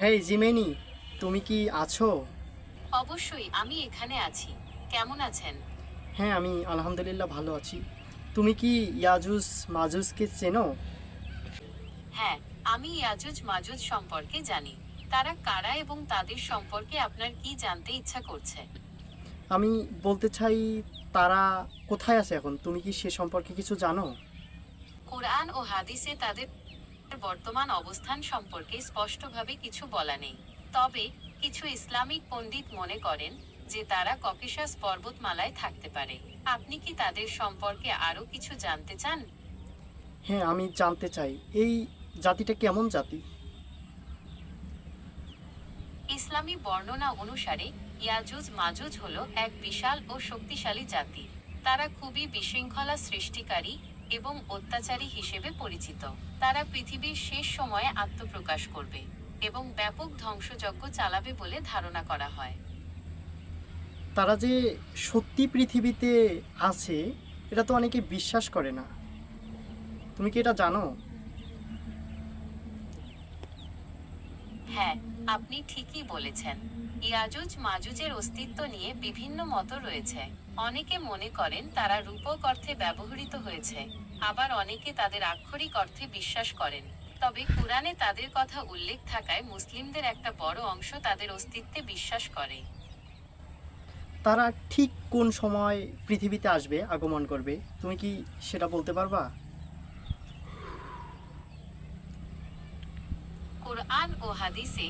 হ্যাঁ জিমেনি তুমি কি আছো? অবশ্যই আমি এখানে আছি। কেমন আছেন? হ্যাঁ আমি আলহামদুলিল্লাহ ভালো আছি। তুমি কি ইয়াজুস মাজুসকে চেনো? হ্যাঁ আমি ইয়াজুজ মাজুজ সম্পর্কে জানি। তারা কারা এবং তাদের সম্পর্কে আপনার কি জানতে ইচ্ছা করছে? আমি বলতে চাই তারা কোথায় আছে এখন? তুমি কি সে সম্পর্কে কিছু জানো? কোরআন ও হাদিসে তাদের বর্তমান অবস্থান সম্পর্কে স্পষ্টভাবে কিছু বলা নেই। তবে কিছু ইসলামিক পণ্ডিত মনে করেন যে তারা ককেশাস পর্বতমালায় থাকতে পারে। আপনি কি তাদের সম্পর্কে আরও কিছু জানতে চান? হ্যাঁ আমি জানতে চাই। এই জাতিটা কেমন জাতি? ইসলামী বর্ণনা অনুসারে ইয়াজুজ মাজুজ হলো এক বিশাল ও শক্তিশালী জাতি। তারা খুবই বিশৃঙ্খলা সৃষ্টিকারী এবং অত্যাচারী হিসেবে পরিচিত। তারা পৃথিবীর শেষ সময়ে আত্মপ্রকাশ করবে এবং ব্যাপক ধ্বংসযজ্ঞ চালাবে বলে ধারণা করা হয়। তারা যে সত্যি পৃথিবীতে আছে এটা তো অনেকে বিশ্বাস করে না। তুমি কি এটা জানো? হ্যাঁ আপনি ঠিকই বলেছেন। ইয়াজুজ মাজুজের অস্তিত্ব নিয়ে বিভিন্ন মত রয়েছে। অনেকে মনে করেন তারা রূপক অর্থে ব্যবহৃত হয়েছে আবার অনেকে তাদের আক্ষরিক অর্থে বিশ্বাস করেন। তবে কুরআনে তাদের কথা উল্লেখ থাকায় মুসলিমদের একটা বড় অংশ তাদের অস্তিত্বে বিশ্বাস করে। তারা ঠিক কোন সময় পৃথিবীতে আসবে আগমন করবে? তুমি কি সেটা বলতে পারবা? কোরআন ও হাদিসে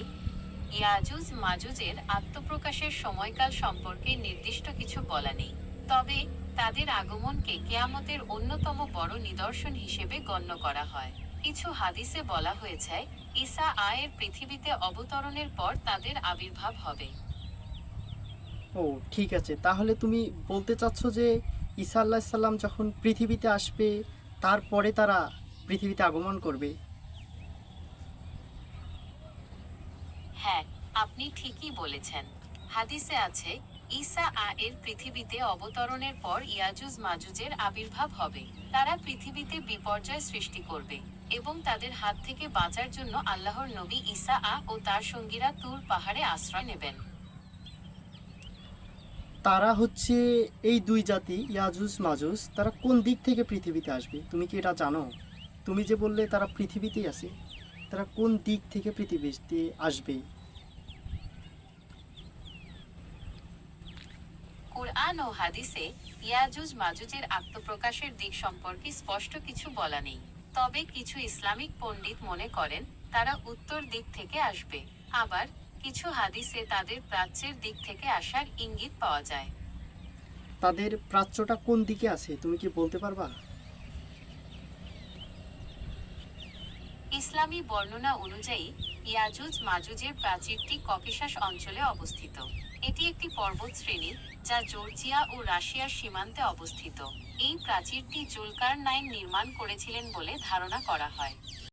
ইয়াজুজ মাজুজের আত্মপ্রকাশের সময়কাল সম্পর্কে নির্দিষ্ট কিছু বলা নেই। তবে তাদের আগমনকে কেয়ামতের অন্যতম বড় নিদর্শন হিসেবে গণ্য করা হয়। কিছু হাদিসে বলা হয়েছে ঈসা আয়ের পৃথিবীতে অবতরণের পর তাদের আবির্ভাব হবে। ও ঠিক আছে। তাহলে তুমি বলতে চাচ্ছ যে ঈসা আল্লাহ সাল্লাম যখন পৃথিবীতে আসবে তারপরে তারা পৃথিবীতে আগমন করবে? হ্যাঁ আপনি ঠিকই বলেছেন। হাদিসে আছে, ঈসা আ এর পৃথিবীতে অবতরণের পর ইয়াজুজ মাজুজের আবির্ভাব হবে। তারা পৃথিবীতে বিপর্যয় সৃষ্টি করবে এবং তাদের হাত থেকে বাঁচার জন্য আল্লাহর নবী ঈসা আ ও তার সঙ্গীরা তুর পাহাড়ে আশ্রয় নেবেন। তারা হচ্ছে এই দুই জাতি, ইয়াজুজ, মাজুজ, তারা কোন দিক থেকে পৃথিবীতে আসবে? তুমি কি এটা জানো? তুমি যে বললে তারা পৃথিবীতেই আছে, তারা কোন দিক থেকে পৃথিবীতে আসবে? কোরআন ও হাদিসে ইয়াজুজ মাজুজের আত্মপ্রকাশের দিক সম্পর্কে স্পষ্ট কিছু বলা নেই। তবে কিছু ইসলামিক পণ্ডিত মনে করেন, তারা উত্তর দিক থেকে আসবে। আবার কিছু হাদিসে তাদের প্রাচ্যের দিক থেকে আসার ইঙ্গিত পাওয়া যায়। তাদের প্রাচ্যটা কোন দিকে আছে, তুমি কি বলতে পারবা? ইসলামী বর্ণনা অনুযায়ী ইয়াজুজ মাজুজের প্রাচীরটি ককেশাস অঞ্চলে অবস্থিত। এটি একটি পর্বত শ্রেণি যা জর্জিয়া ও রাশিয়ার সীমান্তে অবস্থিত। এই প্রাচীরটি জুলকার নাইন নির্মাণ করেছিলেন বলে ধারণা করা হয়।